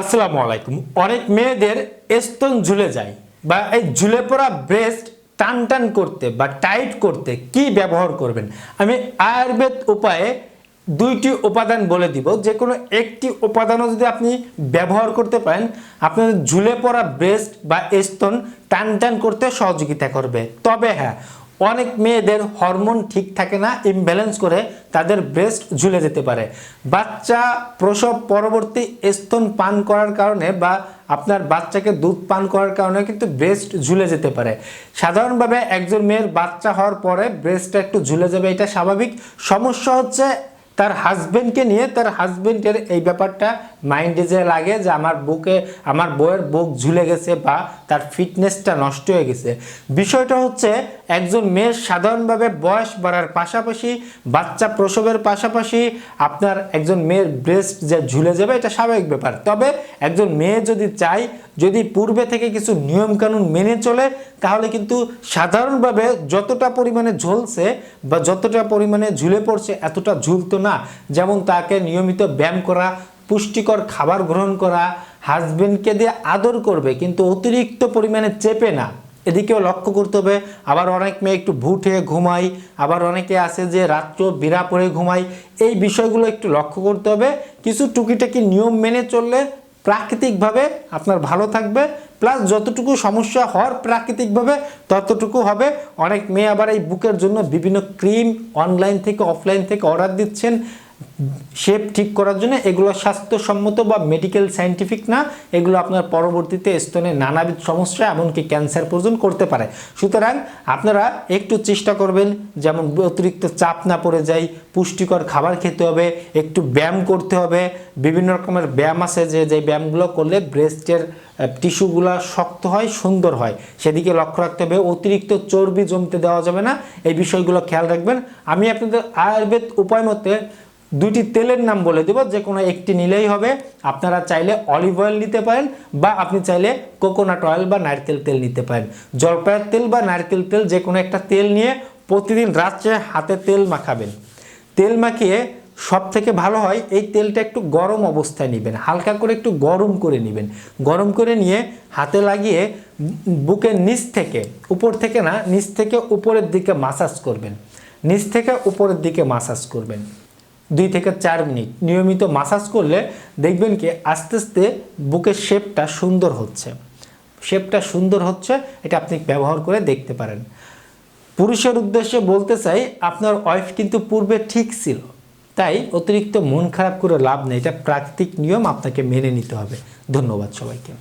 আসসালামু আলাইকুম। অনেক মেয়েদের স্তন ঝুলে যায় বা এই ঝুলে পড়া ব্রেস্ট টান টান করতে বা টাইট করতে কি ব্যবহার করবেন? আমি আয়ুর্বেদ উপায়ে দুইটি উপাদান বলে দিব। যে কোনো একটি উপাদানও যদি আপনি ব্যবহার করতে পারেন, আপনাদের ঝুলে পড়া ব্রেস্ট বা স্তন টান টান করতে সহযোগিতা করবে। তবে হ্যাঁ অনেক মেয়েদের হরমোন ঠিক থাকে না ইমব্যালেন্স করে তাদের ব্রেস্ট ঝুলে যেতে পারে। বাচ্চা প্রসব পরবর্তী স্তন পান করার কারণে বা আপনার বাচ্চাকে দুধ পান করার কারণে কিন্তু ব্রেস্ট ঝুলে যেতে পারে। সাধারণভাবে একজন মেয়ের বাচ্চা হওয়ার পরে ব্রেস্টটা একটু ঝুলে যাবে, এটা স্বাভাবিক। সমস্যা হচ্ছে তার হাজবেন্ডকে নিয়ে, তার হাজবেন্ডের এই ব্যাপারটা মাইন্ডে যে লাগে যে আমার বুকে, আমার বউয়ের বুক ঝুলে গেছে বা তার ফিটনেসটা নষ্ট হয়ে গেছে। বিষয়টা হচ্ছে একজন মেয়ের সাধারণভাবে বয়স বাড়ার পাশাপাশি, বাচ্চা প্রসবের পাশাপাশি আপনার একজন মেয়ের ব্রেস্ট যে ঝুলে যাবে, এটা স্বাভাবিক ব্যাপার। তবে একজন মেয়ে যদি চায়, যদি পূর্বে থেকে কিছু নিয়মকানুন মেনে চলে, তাহলে কিন্তু সাধারণভাবে যতটা পরিমাণে ঝলছে বা যতটা পরিমাণে ঝুলে পড়ছে, এতটা ঝুলতো না। যেমন তাকে নিয়মিত ব্যায়াম করা পুষ্টিকর খাবার গ্রহণ করা হাজবেন্ডকে দিয়ে আদর করবে, কিন্তু অতিরিক্ত পরিমাণে চেপে না। এদিকেও লক্ষ্য করতে হবে, আবার অনেক মেয়ে একটু ভুটে ঘুমাই আবার অনেকে আছে যে রাত্র বিরা পরে ঘুমাই এই বিষয়গুলো একটু লক্ষ্য করতে হবে। কিছু টুকিটাকি নিয়ম মেনে চললে প্রাকৃতিকভাবে আপনার ভালো থাকবে, প্লাস যতটুকু সমস্যা হওয়ার প্রাকৃতিকভাবে ততটুকু হবে। অনেক মেয়ে আবার এই বুকের জন্য বিভিন্ন ক্রিম অনলাইন থেকে অফলাইন থেকে অর্ডার দিচ্ছেন। শেপ ঠিক করার জন্য এগুলো স্বাস্থ্যসম্মত বা মেডিকেল সায়েন্টিফিক না, এগুলো আপনার পরবর্তীতে স্তনে নানাবিধ সমস্যা, এমনকি ক্যান্সার পর্যন্ত করতে পারে। সুতরাং আপনারা একটু চেষ্টা করবেন, যেমন অতিরিক্ত চাপ না পড়ে যায় পুষ্টিকর খাবার খেতে হবে, একটু ব্যায়াম করতে হবে, বিভিন্ন রকমের ব্যায়াম আছে যে যে ব্যায়ামগুলো করলে ব্রেস্টের টিস্যুগুলো শক্ত হয়, সুন্দর হয়। সেদিকে লক্ষ্য রাখতে হবে, অতিরিক্ত চর্বি জমতে দেওয়া যাবে না। এই বিষয়গুলো খেয়াল রাখবেন। আমি আপনাদের আয়ুর্বেদ উপায় মতে দুইটি তেলের নাম বলে দেব যে কোনো একটি নিলেই হবে। আপনারা চাইলে অলিভ অয়েল নিতে পারেন বা আপনি চাইলে কোকোনাট অয়েল বা নারকেল তেল নিতে পারেন। জলপাইয়ের তেল বা নারকেল তেল যে কোনো একটা তেল নিয়ে প্রতিদিন রাত্রে হাতে তেল মাখাবেন। তেল মাখিয়ে সব থেকে ভালো হয়, এই তেলটা একটু গরম অবস্থায় নেবেন, হালকা করে একটু গরম করে নেবেন। গরম করে নিয়ে হাতে লাগিয়ে বুকের নিচ থেকে, উপর থেকে না, নিচ থেকে উপরের দিকে মাসাজ করবেন। নিচ থেকে উপরের দিকে মাসাজ করবেন। দুই থেকে চার মিনিট। নিয়মিত মাসাজ করলে দেখবেন কি আস্তে আস্তে বুকের শেপটা সুন্দর হচ্ছে। শেপটা সুন্দর হচ্ছে, এটা আপনি ব্যবহার করে দেখতে পারেন। পুরুষের উদ্দেশ্যে বলতে চাই, আপনার ওয়াইফ কিন্তু পূর্বে ঠিক ছিল। তাই অতিরিক্ত মন খারাপ করে লাভ নেই। এটা প্রাকৃতিক নিয়ম আপনাকে মেনে নিতে হবে। ধন্যবাদ সবাইকে।